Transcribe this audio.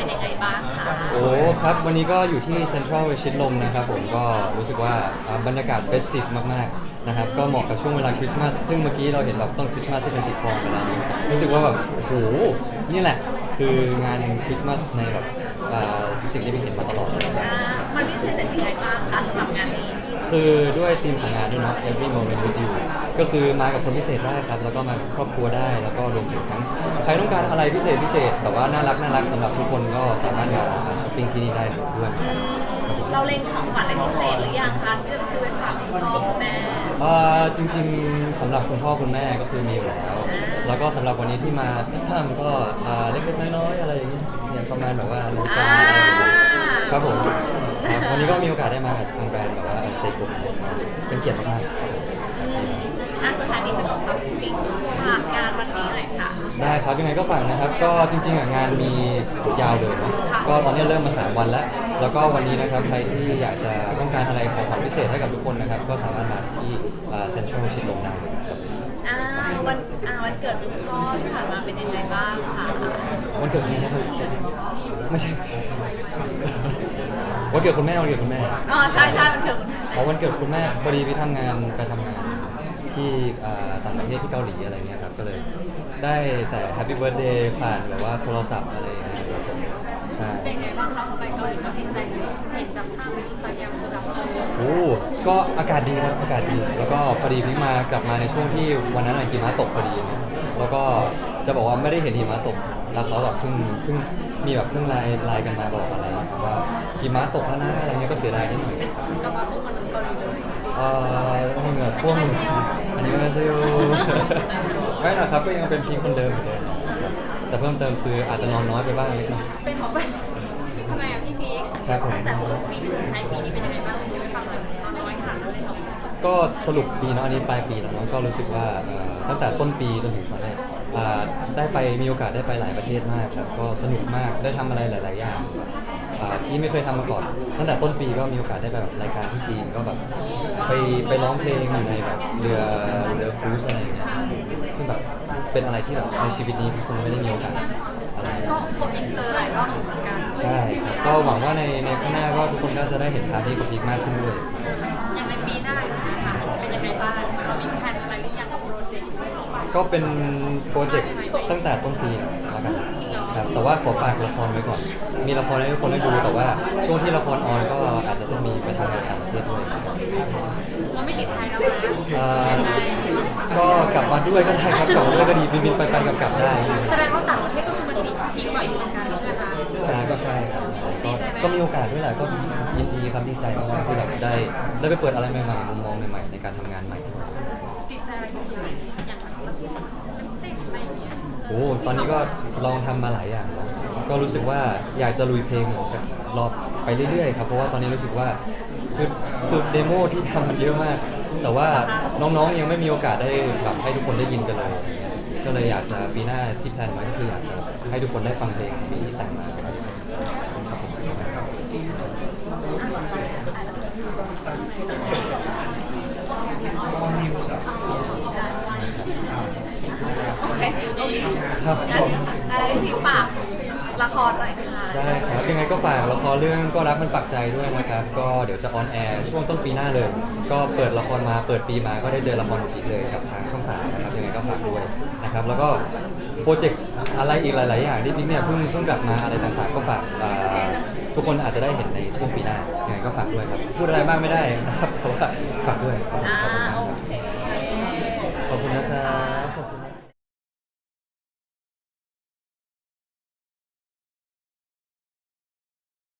เป็นยังไงบ้างคะโอ้ครับวันนี้ก็อยู่ที่เซ็นทรัลชิดลมนะครับผมก็รู้สึกว่าอ่าบรรยากาศเฟสติฟมากๆนะครับก็เหมาะกับช่วงเวลาคริสต์มาสซึ่งเมื่อกี้เราเห็นแบบต้นคริสต์มาสที่เป็นสีทองไปแล้วนี้รู้สึกว่าแบบโอ้โหนี่แหละ คืองานคริสต์มาสในแบบอ่าสิ่งที่พี่เห็นมาตลอดเลยอ่ามันพิเศษเป็นยังไงบ้างคะสำหรับงานนี้ คือด้วยธีมของงานด้วยเนาะ every moment with you ก็คือมากับคนพิเศษได้ครับ แล้วก็มากับครอบครัวได้ แล้วก็รวมถึงทั้งใครต้องการอะไรพิเศษพิเศษแบบว่าน่ารักน่ารักสำหรับทุกคนก็สามารถมาช้อปปิ้งที่นี่ได้ด้วยเราเล็งของขวัญอะไรพิเศษหรือยังคะที่จะไปซื้อไปฝากคุณพ่อคุณแม่อ่าจริงๆสำหรับคุณพ่อคุณแม่ก็คือมีอยู่แล้ว แล้วก็สำหรับวันนี้ที่มาก็อ่าเล็กๆน้อยๆอะไรอย่างเงี้ยอย่างประมาณแบบว่านาฬิกาอ่าอะไรอย่างเงี้ยครับผมครับวั นนี้ก็มีโอกาสได้มากับทางแบรนด์แบบว่าเซกุเป็นเกียรติมากๆอืมอะสุดท้ายนี้ให้ผมกับฟิงฝากงานวันนี้หน่อยค่ะ ได้ครับยังไงก็ฝากนะครับ ก็จริงๆอะงานมียาวเลยเนาะค่ะ ก็ตอนนี้เริ่มมา 3 วันแล้ว แล้วก็วันนี้นะครับใครที่อยากจะต้องการอะไรของขวัญพิเศษให้กับทุกคนนะครับ ก็สามารถมาที่เซ็นทรัลชิดลมได้เลยครับอ่าวันอ่าวันเกิดคุณพ่อที่ผ่านมาเป็นยังไงบ้างคะวันเกิดใครนะครับ ไม่ใช่ วันเกิดคุณแม่วันเกิดคุณแม่อ๋อใช่ใช่มันถึงเพราะวันเกิดคุณแม่พอดีไปทำงานไปทำงานที่อ่าต่างประเทศที่เกาหลีอะไรเงี้ยครับก็เลยได้แต่แฮปปี้เบิร์ดเดย์ผ่านแบบว่าโทรศัพท์อะไรอย่างเงี้ยครับผมใช่ เป็นไงบ้างคะพอไปเกาหลีแล้วติดใจไหมเห็นแบบภาพในอินสตาแกรมคือแบบเออโอ้ก็อากาศดีครับ อากาศดี แล้วก็พอดีพี่มากลับมาในช่วงที่วันนั้นอะหิมะตกพอดีนะแล้วก็ จะบอกว่าไม่ได้เห็นหิมะตก แล้วเขาแบบเพิ่งเพิ่งมีแบบเพิ่งไลน์ไลน์กันมาบอกอะไรนะครับว่าหิมะตกแล้วนะอะไรเงี้ยก็เสียดายนิดหน่อยกลับมาปุ๊บมันเกาหลีเลยเอ่อเหงื่อท่วมเลยอันนี้ไม่ใช่ยูไม่หรอกครับก็ยังเป็นพี่คนเดิมเหมือนเดิมนะครับแต่เพิ่มเติมคืออาจจะนอนน้อยไปบ้างเล็กน้อยเป็นเพราะว่าทำไมอะพี่พีคครับผมแต่ต้นปีไปถึงท้ายปีนี้เป็นยังไงบ้างเดี๋ยวไปฟังหน่อยตอนน้อยขนาดนั้นเลยเหรอก็สรุปปีเนาะอันนี้ปลายปีแล้วเนาะก็รู้สึกว่าเอ่อตั้งแต่ต้นปีจนถึงตอนเนี้ย อ่าได้ไปมีโอกาสได้ไปหลายประเทศมากครับก็สนุกมากได้ทำอะไรหลาย ๆ อย่างอ่าที่ไม่เคยทำมาก่อนตั้งแต่ต้นปีก็มีโอกาสได้ไปแบบรายการที่จีนก็แบบไปไปร้องเพลงอยู่ในแบบเรือเรือครูซอะไรอย่างเงี้ยซึ่งแบบเป็นอะไรที่แบบในชีวิตนี้คงไม่ได้มีโอกาสอะไร ก็โกอินเตอร์หลายรอบเหมือนกันใช่ครับก็หวังว่าในในข้างหน้าก็ทุกคนก็จะได้เห็นพาร์ทนี้กับพีคมากขึ้นด้วย ยังในปีหน้าอยู่นะคะเป็นยังไงบ้าง ก็เป็นโปรเจกต์ตั้งแต่ต้นปีแล้วกันครับแต่ว่าขอฝากละครไว้ก่อน มีละครให้ทุกคนได้ดูแต่ว่าช่วงที่ละครออนก็อาจจะต้องมีไปทำงานต่างประเทศด้วยครับเราไม่ติดไทยแล้วนะอ่ายังไงก็กลับมาด้วยก็ได้ครับกลับมาด้วยก็ดีบินบินไปไปกลับกลับได้แสดงว่าต่างประเทศก็คือมันจีบพีคบ่อยเหมือนกันใช่ไหมคะใช่ก็ใช่ครับก็ก็มีโอกาสด้วยแหละก็ยินดีครับดีใจมากๆที่แบบได้ได้ไปเปิดอะไรใหม่ๆมุมมองใหม่ๆในการทำงานใหม่ด้วยติดใจอะไรที่สุด โอ้ตอนนี้ก็ลองทำมาหลายอย่างแล้วก็รู้สึกว่าอยากจะลุยเพลงอีกสักรอบไปเรื่อยๆครับเพราะว่าตอนนี้รู้สึกว่าคือคือเดโมที่ทำมันเยอะมาก แต่ว่าน้องๆยังไม่มีโอกาสได้แบบให้ทุกคนได้ยินกันเลย ก็เลยอยากจะปีหน้าที่แพลนไว้ก็คืออยากจะให้ทุกคนได้ฟังเพลงที่แต่งมาครับผม โอเคโอเคครับงั้นอะไรพี่ฝากละครหน่อยค่ะ ได้ครับยังไงก็ฝากละครเรื่องก็รักมันปักใจด้วยนะครับ ก็เดี๋ยวจะออนแอร์ช่วงต้นปีหน้าเลย ก็เปิดละครมาเปิดปีมาก็ได้เจอละครของพีคเลยกับทางช่องสามนะครับยังไงก็ฝากด้วยนะครับ แล้วก็โปรเจกต์อะไรอีกหลาย ๆ อย่างที่พีคเนี่ยเพิ่งเพิ่งกลับมาอะไรต่างๆ ก็ฝากอ่าทุกคนอาจจะได้เห็นในช่วงปีหน้ายังไงก็ฝากด้วยครับพูดอะไรบ้างไม่ได้นะครับแต่ว่าฝากด้วยครับ อ่า